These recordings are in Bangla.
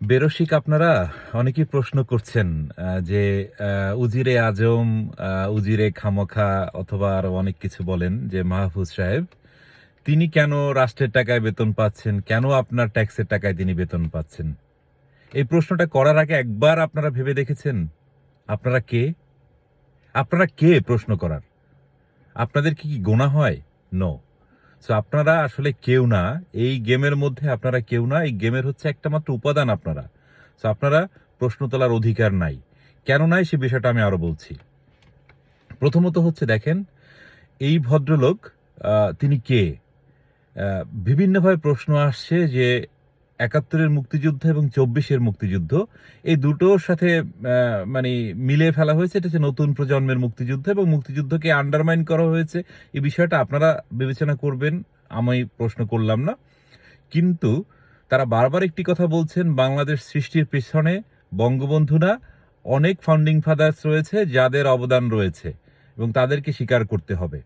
বেরসিক আপনারা অনেকেই প্রশ্ন করছেন যে উজিরে আজম উজিরে খামোখা অথবা আরও অনেক কিছু বলেন, যে মাহফুজ সাহেব, তিনি কেন রাষ্ট্রের টাকায় বেতন পাচ্ছেন? কেন আপনার ট্যাক্সের টাকায় তিনি বেতন পাচ্ছেন? এই প্রশ্নটা করার আগে একবার আপনারা ভেবে দেখেছেন? আপনারা কে? আপনারা কে প্রশ্ন করার? আপনাদের কি কি গোনা হয়? নো। সো আপনারা আসলে কেউ না, এই গেমের মধ্যে আপনারা কেউ না, এই গেমের হচ্ছে একটা মাত্র উপাদান আপনারা। সো আপনারা প্রশ্ন তোলার অধিকার নাই। কেন নাই সে বিষয়টা আমি আরও বলছি। প্রথমত হচ্ছে দেখেন, এই ভদ্রলোক তিনি কে? বিভিন্নভাবে প্রশ্ন আসছে যে একাত্তরের মুক্তিযুদ্ধ এবং চব্বিশের মুক্তিযুদ্ধ, এই দুটোর সাথে মানে মিলিয়ে ফেলা হয়েছে। এটা হচ্ছে নতুন প্রজন্মের মুক্তিযুদ্ধ এবং মুক্তিযুদ্ধকে আন্ডারমাইন করা হয়েছে। এই বিষয়টা আপনারা বিবেচনা করবেন, আমি প্রশ্ন করলাম না। কিন্তু তারা বারবার একটি কথা বলছেন, বাংলাদেশ সৃষ্টির পেছনে বঙ্গবন্ধু না অনেক ফাউন্ডিং ফাদার্স রয়েছে, যাদের অবদান রয়েছে এবং তাদেরকে স্বীকার করতে হবে।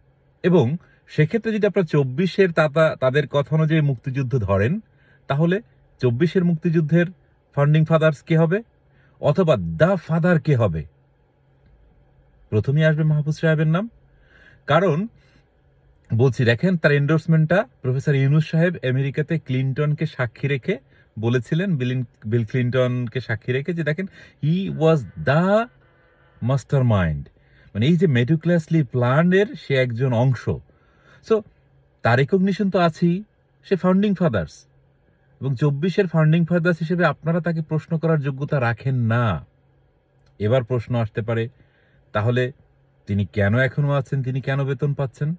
এবং সেক্ষেত্রে যদি আপনারা চব্বিশের তাতা, তাদের কথা অনুযায়ী মুক্তিযুদ্ধ ধরেন, তাহলে চব্বিশের মুক্তিযুদ্ধের ফান্ডিং ফাদার্স কে হবে? অথবা দ্য ফাদার কে হবে? প্রথমেই আসবে মাহফুজ সাহেবের নাম। কারণ বলছি, দেখেন তার এন্ডোর্সমেন্টটা প্রফেসর ইউনুস সাহেব আমেরিকাতে ক্লিন্টনকে সাক্ষী রেখে বলেছিলেন, বিলিন, বিল ক্লিনটনকে সাক্ষী রেখে যে দেখেন he was the mastermind মানে এই যে মেটুক্লাসলি প্ল্যানের সে একজন অংশ। সো তার রেকগনিশন তো আছেই। সে ফাউন্ডিং ফাদার্স এবং চব্বিশের ফান্ডিং ফাদার্স হিসেবে আপনারা তাকে প্রশ্ন করার যোগ্যতা রাখেন না। এবার প্রশ্ন আসতে পারে, তাহলে তিনি কেন এখনও আছেন? তিনি কেন বেতন পাচ্ছেন?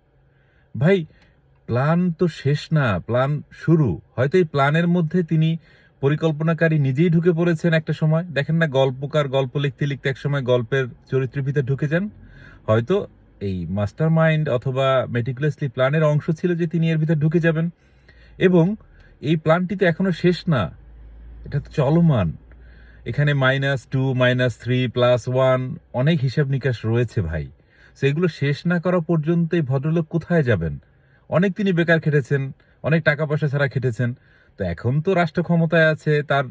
ভাই প্ল্যান তো শেষ না প্ল্যান শুরু। হয়তো এই প্ল্যানের মধ্যে তিনি পরিকল্পনাকারী নিজেই ঢুকে পড়েছেন একটা সময়। দেখেন না, গল্পকার, গল্প লিখতে লিখতে এক সময় গল্পের চরিত্রের ভিতরে ঢুকে যান। হয়তো এই মাস্টার মাইন্ড অথবা মেটিকুলাসলি প্ল্যানের অংশ ছিল যে তিনি এর ভিতরে ঢুকে যাবেন। এবং এই প্ল্যানটি তো এখনও শেষ না। এটা তো চলমান। এখানে minus two minus three plus one অনেক হিসাব নিকাশ রয়েছে ভাই। সো এগুলো শেষ না করা পর্যন্ত এই ভদ্রলোক কোথায় যাবেন? অনেক তিনি বেকার খেটেছেন, অনেক টাকা পয়সা ছাড়া খেটেছেন। তো এখন তো রাষ্ট্র ক্ষমতায় আছে, তার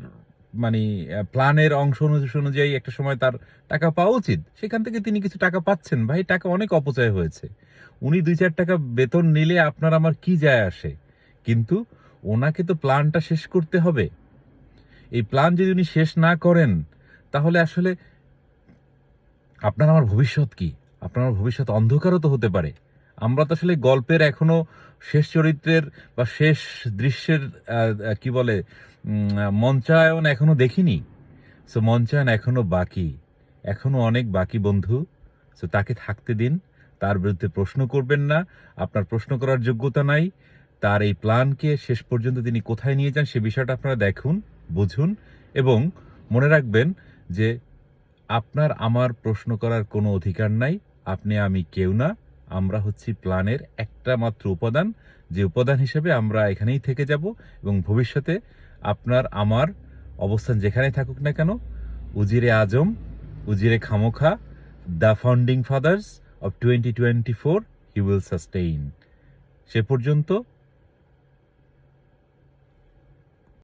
মানে প্ল্যানের অংশ অনু- অনুযায়ী একটা সময় তার টাকা পাওয়া উচিত। সেখান থেকে তিনি কিছু টাকা পাচ্ছেন। ভাই, টাকা অনেক অপচয় হয়েছে। উনি দুই চার টাকা বেতন নিলে আপনার আমার কি যায় আসে? কিন্তু ওনাকে তো প্ল্যানটা শেষ করতে হবে। এই প্ল্যান যদি উনি শেষ না করেন, তাহলে আসলে আপনার আমার ভবিষ্যৎ কি? আপনার আমার ভবিষ্যৎ অন্ধকারও তো হতে পারে। আমরা তো আসলে গল্পের এখনও শেষ চরিত্রের বা শেষ দৃশ্যের কি বলে মঞ্চায়ন এখনও দেখিনি। সো মঞ্চায়ন এখনও বাকি। এখনও অনেক বাকি বন্ধু। সো তাকে থাকতে দিন। তার বিরুদ্ধে প্রশ্ন করবেন না। আপনার প্রশ্ন করার যোগ্যতা নাই। তার এই প্ল্যানকে শেষ পর্যন্ত তিনি কোথায় নিয়ে যান সে বিষয়টা আপনারা দেখুন, বুঝুন এবং মনে রাখবেন যে আপনার আমার প্রশ্ন করার কোনো অধিকার নাই, আপনি আমি কেউ না, আমরা হচ্ছি প্ল্যানের একটা মাত্র উপাদান, যে উপাদান হিসেবে আমরা এখানেই থেকে যাব এবং ভবিষ্যতে আপনার আমার অবস্থান যেখানেই থাকুক না কেন, উজিরে আজম, উজিরে খামোখা, the founding fathers of twenty twenty four, he will sustain. সে পর্যন্ত